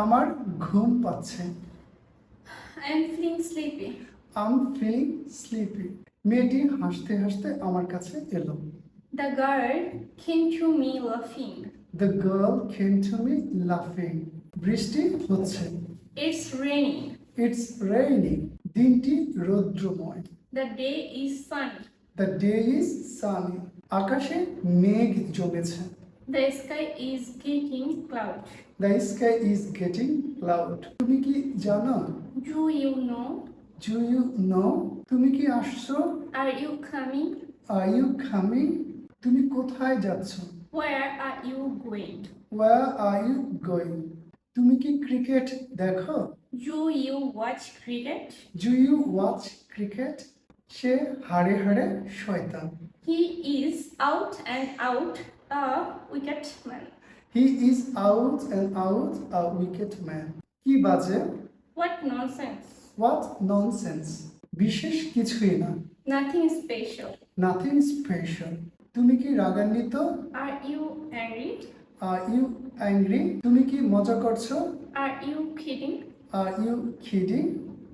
আমার ঘুম পাচ্ছে। Sleepy. আম ফিলিং স্লিপি মেয়েটি হাসতে হাসতে আমার কাছে এলো। The girl came to me laughing. The girl came to me লাফিং বৃষ্টি হচ্ছে। It's raining. ইটস রেইনি দিনটি রৌদ্রময়। The day is sunny. The day is sunny আকাশে মেঘ জমেছে। The sky is getting cloud. The sky is getting cloud তুমি কি জানো Do you know? Do you know তুমি কি আসছো Are you coming? Are you coming তুমি কোথায় যাচ্ছ Where are you going? Where are you going তুমি কি ক্রিকেট দেখো Do you watch cricket? Do you watch cricket সে হাড়ে হাড়ে শয়তান He is out and out a wicket man. He is out and out a wicket man কি বাজে What nonsense. What nonsense বিশেষ কিছুই না Nothing special. নাথিং স্পেশাল তুমি কি রাগান্বিত Are you angry? Are you angry তুমি কি মজা করছ Are you kidding? Are you kidding